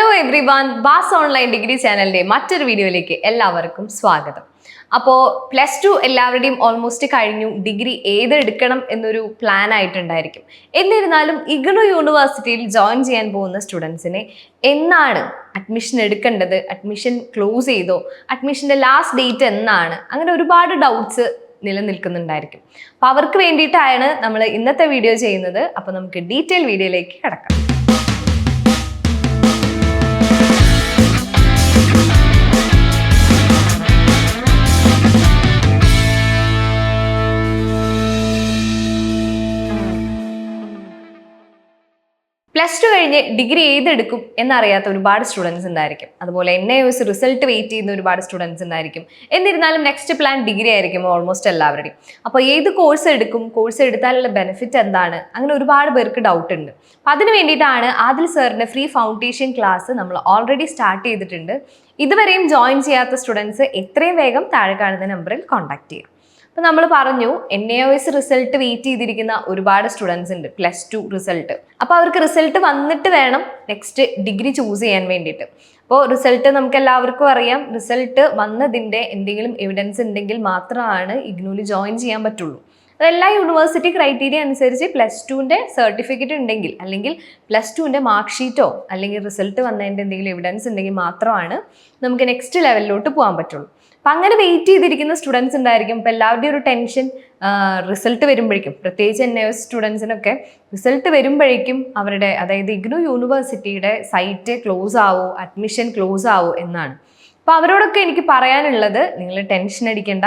Hello everyone bass online degree ചാനലിന്റെ മറ്റൊരു വീഡിയോയിലേക്ക് എല്ലാവർക്കും സ്വാഗതം. അപ്പോൾ പ്ലസ് ടു എല്ലാവരുടെയും ഓൾമോസ്റ്റ് കഴിഞ്ഞു. ഡിഗ്രി ഏത് എടുക്കണം എന്നൊരു പ്ലാൻ ആയിട്ടുണ്ടായിരിക്കും. എന്നിരുന്നാലും ഇഗ്നോ യൂണിവേഴ്സിറ്റിയിൽ ജോയിൻ ചെയ്യാൻ പോകുന്ന സ്റ്റുഡൻസിനെ എന്നാണ് അഡ്മിഷൻ എടുക്കേണ്ടത്? അഡ്മിഷൻ ക്ലോസ് ചെയ്തോ? അഡ്മിഷന്റെ ലാസ്റ്റ് ഡേറ്റ് എന്നാണ്? അങ്ങനെ ഒരുപാട് ഡൗട്ട്സ് നിലനിൽക്കുന്നുണ്ടായിരിക്കും. അപ്പോൾ അവർക്ക് വേണ്ടിയിട്ടാണ് നമ്മൾ ഇന്നത്തെ വീഡിയോ ചെയ്യുന്നത്. അപ്പോൾ നമുക്ക് ഡീറ്റെയിൽ വീഡിയോയിലേക്ക് കിടക്കാം. പ്ലസ് ടു കഴിഞ്ഞ് ഡിഗ്രി ഏതെടുക്കും എന്നറിയാത്ത ഒരുപാട് സ്റ്റുഡൻസ് ഉണ്ടായിരിക്കും. അതുപോലെ ഐ എസ് റിസൾട്ട് വെയിറ്റ് ചെയ്യുന്ന ഒരുപാട് സ്റ്റുഡൻസ് ഉണ്ടായിരിക്കും. എന്നിരുന്നാലും നെക്സ്റ്റ് പ്ലാൻ ഡിഗ്രി ആയിരിക്കും ഓൾമോസ്റ്റ് എല്ലാവരുടെയും. അപ്പോൾ ഏത് കോഴ്സ് എടുക്കും കോഴ്സ് എടുത്താലുള്ള ബെനിഫിറ്റ് എന്താണ്? അങ്ങനെ ഒരുപാട് പേർക്ക് ഡൗട്ട് ഉണ്ട്. അപ്പോൾ അതിന് വേണ്ടിയിട്ടാണ് ആദിൽ സാറിന്റെ ഫ്രീ ഫൗണ്ടേഷൻ ക്ലാസ് നമ്മൾ ഓൾറെഡി സ്റ്റാർട്ട് ചെയ്തിട്ടുണ്ട്. ഇതുവരെയും ജോയിൻ ചെയ്യാത്ത സ്റ്റുഡൻസ് എത്രയും വേഗം താഴെ കാണുന്ന നമ്പറിൽ കോൺടാക്ട് ചെയ്യാം അപ്പം നമ്മൾ പറഞ്ഞു N A S result wait ചെയ്തിരിക്കുന്ന ഒരുപാട് സ്റ്റുഡൻസ് ഉണ്ട് പ്ലസ് ടു റിസൾട്ട് അപ്പോൾ അവർക്ക് റിസൾട്ട് വന്നിട്ട് വേണം നെക്സ്റ്റ് ഡിഗ്രി ചൂസ് ചെയ്യാൻ വേണ്ടിയിട്ട്. അപ്പോൾ റിസൾട്ട് നമുക്ക് എല്ലാവർക്കും അറിയാം റിസൾട്ട് വന്നതിന്റെ എന്തെങ്കിലും എവിഡൻസ് ഉണ്ടെങ്കിൽ മാത്രമാണ് ഇഗ്നൂൽ ജോയിൻ ചെയ്യാൻ പറ്റുള്ളൂ. അതെല്ലാ യൂണിവേഴ്സിറ്റി ക്രൈറ്റീരിയ അനുസരിച്ച് പ്ലസ് ടുവിന്റെ സർട്ടിഫിക്കറ്റ് ഉണ്ടെങ്കിൽ അല്ലെങ്കിൽ പ്ലസ് ടുവിന്റെ മാർക്ക് ഷീറ്റോ അല്ലെങ്കിൽ റിസൾട്ട് വന്നതിന്റെ എന്തെങ്കിലും എവിഡൻസ് ഉണ്ടെങ്കിൽ മാത്രമാണ് നമുക്ക് നെക്സ്റ്റ് ലെവലിലോട്ട് പോകാൻ പറ്റുള്ളൂ. അപ്പം അങ്ങനെ വെയിറ്റ് ചെയ്തിരിക്കുന്ന സ്റ്റുഡൻസ് ഉണ്ടായിരിക്കും. അപ്പോൾ എല്ലാവരുടെയും ഒരു ടെൻഷൻ റിസൾട്ട് വരുമ്പോഴേക്കും. പ്രത്യേകിച്ച് എൻ എസ് സ്റ്റുഡൻസിനൊക്കെ റിസൾട്ട് വരുമ്പോഴേക്കും അവരുടെ അതായത് ഇഗ്നു യൂണിവേഴ്സിറ്റിയുടെ സൈറ്റ് ക്ലോസ് ആവോ അഡ്മിഷൻ ക്ലോസ് ആവോ എന്നാണ്. അപ്പോൾ അവരോടൊക്കെ എനിക്ക് പറയാനുള്ളത് നിങ്ങൾ ടെൻഷൻ അടിക്കേണ്ട.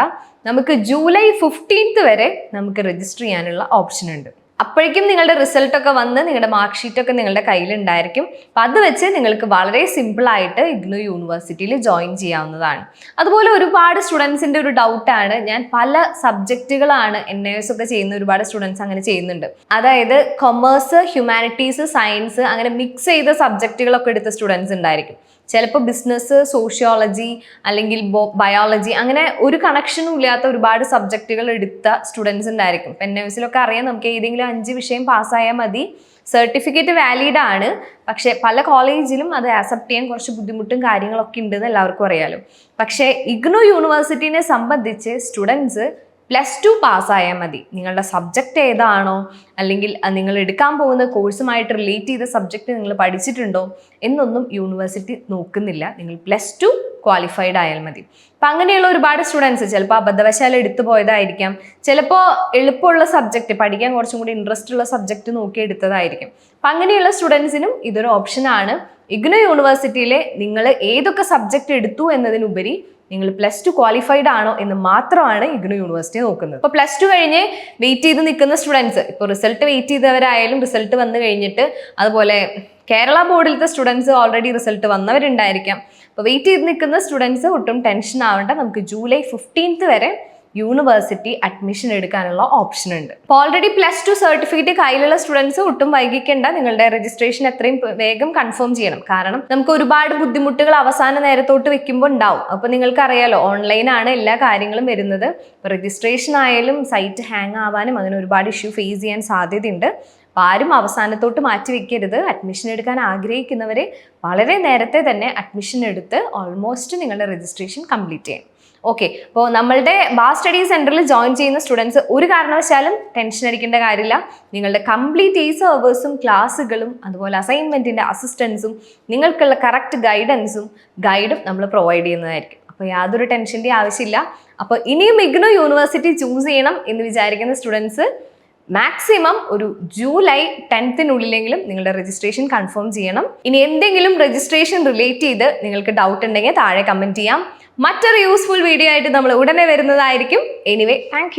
നമുക്ക് ജൂലൈ ഫിഫ്റ്റീൻത്ത് വരെ നമുക്ക് രജിസ്റ്റർ ചെയ്യാനുള്ള ഓപ്ഷൻ ഉണ്ട്. അപ്പോഴേക്കും നിങ്ങളുടെ റിസൾട്ടൊക്കെ വന്ന് നിങ്ങളുടെ മാർക്ക് ഷീറ്റൊക്കെ നിങ്ങളുടെ കയ്യിലുണ്ടായിരിക്കും. അപ്പം അത് വെച്ച് നിങ്ങൾക്ക് വളരെ സിമ്പിളായിട്ട് ഇഗ്നു യൂണിവേഴ്സിറ്റിയിൽ ജോയിൻ ചെയ്യാവുന്നതാണ്. അതുപോലെ ഒരുപാട് സ്റ്റുഡൻസിന്റെ ഒരു ഡൗട്ടാണ് ഞാൻ പല സബ്ജക്റ്റുകളാണ് എൻ എസ് ഒക്കെ ചെയ്യുന്ന ഒരുപാട് സ്റ്റുഡൻസ് അങ്ങനെ ചെയ്യുന്നുണ്ട്. അതായത് കൊമേഴ്സ് ഹ്യൂമാനിറ്റീസ് സയൻസ് അങ്ങനെ മിക്സ് ചെയ്ത സബ്ജക്റ്റുകളൊക്കെ എടുത്ത സ്റ്റുഡൻസ് ഉണ്ടായിരിക്കും. ചിലപ്പോൾ ബിസിനസ് സോഷ്യോളജി അല്ലെങ്കിൽ ബയോളജി അങ്ങനെ ഒരു കണക്ഷനും ഇല്ലാത്ത ഒരുപാട് സബ്ജക്റ്റുകൾ എടുത്ത സ്റ്റുഡൻസ് ഉണ്ടായിരിക്കും. എൻ എസിലൊക്കെ അറിയാം നമുക്ക് ഏതെങ്കിലും അഞ്ച് വിഷയം പാസ്സായാൽ മതി. സർട്ടിഫിക്കറ്റ് വാലിഡ് ആണ്. പക്ഷേ പല കോളേജിലും അത് ആക്സെപ്റ്റ് ചെയ്യാൻ കുറച്ച് ബുദ്ധിമുട്ടും കാര്യങ്ങളൊക്കെ ഉണ്ടെന്ന് എല്ലാവർക്കും അറിയാലോ. പക്ഷേ ഇഗ്നോ യൂണിവേഴ്സിറ്റിനെ സംബന്ധിച്ച് സ്റ്റുഡൻസ് പ്ലസ് ടു പാസ്സായാൽ മതി. നിങ്ങളുടെ സബ്ജക്റ്റ് ഏതാണോ അല്ലെങ്കിൽ നിങ്ങൾ എടുക്കാൻ പോകുന്ന കോഴ്സുമായിട്ട് റിലേറ്റ് ചെയ്ത സബ്ജക്റ്റ് നിങ്ങൾ പഠിച്ചിട്ടുണ്ടോ എന്നൊന്നും യൂണിവേഴ്സിറ്റി നോക്കുന്നില്ല. നിങ്ങൾ പ്ലസ് ടു ക്വാളിഫൈഡ് ആയാൽ മതി. അപ്പം അങ്ങനെയുള്ള ഒരുപാട് സ്റ്റുഡൻസ് ചിലപ്പോൾ അബദ്ധവശാൽ എടുത്തു പോയതായിരിക്കാം. ചിലപ്പോൾ എളുപ്പമുള്ള സബ്ജക്റ്റ് പഠിക്കാൻ കുറച്ചും കൂടി ഇൻട്രസ്റ്റ് ഉള്ള സബ്ജക്റ്റ് നോക്കി എടുത്തതായിരിക്കും. അപ്പം അങ്ങനെയുള്ള സ്റ്റുഡൻസിനും ഇതൊരു ഓപ്ഷനാണ് ഇഗ്നോ യൂണിവേഴ്സിറ്റിയിലെ നിങ്ങൾ ഏതൊക്കെ സബ്ജക്റ്റ് എടുത്തു എന്നതിനുപരി നിങ്ങൾ പ്ലസ് ടു ക്വാളിഫൈഡ് ആണോ എന്ന് മാത്രമാണ് ഇഗ്നോ യൂണിവേഴ്സിറ്റി നോക്കുന്നത്. ഇപ്പോൾ പ്ലസ് ടു കഴിഞ്ഞ് വെയിറ്റ് ചെയ്ത് നിൽക്കുന്ന സ്റ്റുഡൻസ് ഇപ്പോൾ റിസൾട്ട് വെയിറ്റ് ചെയ്തവരായാലും റിസൾട്ട് വന്നു കഴിഞ്ഞിട്ട് അതുപോലെ കേരള ബോർഡിലത്തെ സ്റ്റുഡൻസ് ഓൾറെഡി റിസൾട്ട് വന്നവരുണ്ടായിരിക്കാം. അപ്പോൾ വെയിറ്റ് ചെയ്ത് നിൽക്കുന്ന സ്റ്റുഡൻസ് ഒട്ടും ടെൻഷൻ ആവേണ്ട. നമുക്ക് ജൂലൈ ഫിഫ്റ്റീൻത്ത് വരെ യൂണിവേഴ്സിറ്റി അഡ്മിഷൻ എടുക്കാനുള്ള ഓപ്ഷൻ ഉണ്ട്. അപ്പോൾ ഓൾറെഡി പ്ലസ് ടു സർട്ടിഫിക്കറ്റ് കയ്യിലുള്ള സ്റ്റുഡൻസ് ഒട്ടും വൈകിക്കേണ്ട. നിങ്ങളുടെ രജിസ്ട്രേഷൻ എത്രയും വേഗം കൺഫേം ചെയ്യണം. കാരണം നമുക്ക് ഒരുപാട് ബുദ്ധിമുട്ടുകൾ അവസാന നേരത്തോട്ട് വെക്കുമ്പോൾ ഉണ്ടാവും. അപ്പോൾ നിങ്ങൾക്ക് അറിയാലോ ഓൺലൈനാണ് എല്ലാ കാര്യങ്ങളും വരുന്നത്. രജിസ്ട്രേഷൻ ആയാലും സൈറ്റ് ഹാങ് ആവാനും അങ്ങനെ ഒരുപാട് ഇഷ്യൂ ഫേസ് ചെയ്യാൻ സാധ്യതയുണ്ട്. അപ്പോൾ ആരും അവസാനത്തോട്ട് മാറ്റി വെക്കരുത്. അഡ്മിഷൻ എടുക്കാൻ ആഗ്രഹിക്കുന്നവരെ വളരെ നേരത്തെ തന്നെ അഡ്മിഷൻ എടുത്ത് ഓൾമോസ്റ്റ് നിങ്ങളുടെ രജിസ്ട്രേഷൻ കംപ്ലീറ്റ് ചെയ്യണം. ഓക്കെ അപ്പോൾ നമ്മളുടെ ബാ സ്റ്റഡി സെന്ററിൽ ജോയിൻ ചെയ്യുന്ന സ്റ്റുഡൻസ് ഒരു കാരണവശാലും ടെൻഷൻ അടിക്കേണ്ട കാര്യമില്ല. നിങ്ങളുടെ കംപ്ലീറ്റ് ഈ സർവേഴ്സും ക്ലാസ്സുകളും അതുപോലെ അസൈൻമെന്റിന്റെ അസിസ്റ്റൻസും നിങ്ങൾക്കുള്ള കറക്റ്റ് ഗൈഡൻസും ഗൈഡും നമ്മൾ പ്രൊവൈഡ് ചെയ്യുന്നതായിരിക്കും. അപ്പോൾ യാതൊരു ടെൻഷന്റെ ആവശ്യമില്ല. അപ്പോൾ ഇനിയും ഇഗ്നോ യൂണിവേഴ്സിറ്റി ചൂസ് ചെയ്യണം എന്ന് വിചാരിക്കുന്ന സ്റ്റുഡൻസ് മാക്സിമം ഒരു ജൂലൈ ടെൻത്തിനുള്ളിലെങ്കിലും നിങ്ങളുടെ രജിസ്ട്രേഷൻ കൺഫേം ചെയ്യണം. ഇനി എന്തെങ്കിലും രജിസ്ട്രേഷൻ റിലേറ്റ് ചെയ്ത് നിങ്ങൾക്ക് ഡൗട്ട് ഉണ്ടെങ്കിൽ താഴെ കമന്റ് ചെയ്യാം. മറ്റൊരു യൂസ്ഫുൾ വീഡിയോ ആയിട്ട് നമ്മൾ ഉടനെ വരുന്നതായിരിക്കും. Anyway thank